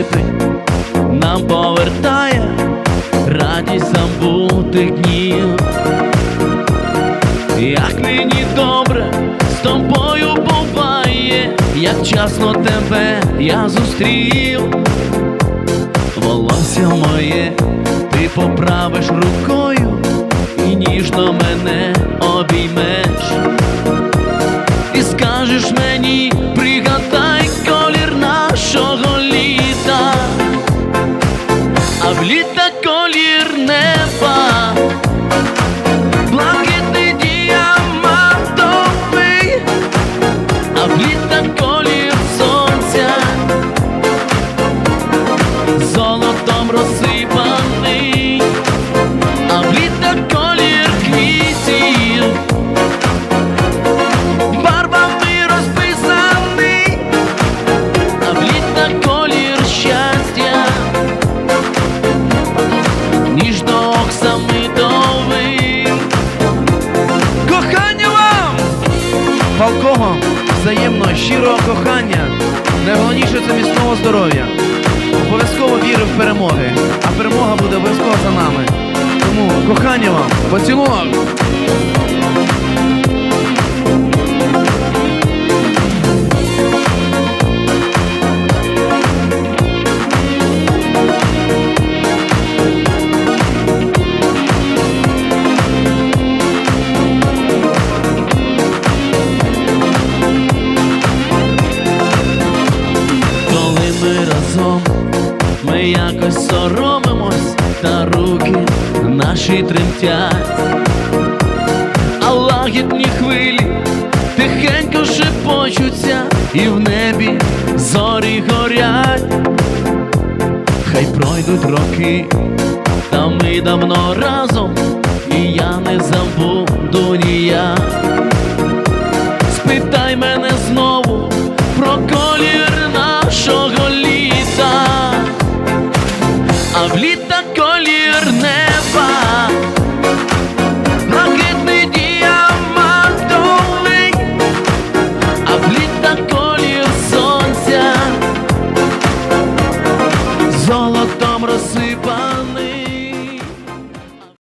жити нам повертає радість забутих днів. Як мені добре з тобою буває, як часно тебе я зустрів. Волосся моє ти поправиш рукою і ніжно мене обіймеш. І скажеш мені, літа колір сонця, золотом розсипаний, Палкого, взаємного, щирого кохання. Найголовніше це міцного здоров'я. Обов'язково віри в перемоги, а перемога буде обов'язково за нами. Тому кохання вам, поцілунок! Ми соромимось, та руки наші тремтять, а лагідні хвилі тихенько шепочуться, і в небі зорі горять. Хай пройдуть роки, та ми давно разом, і я не забуду ніяк.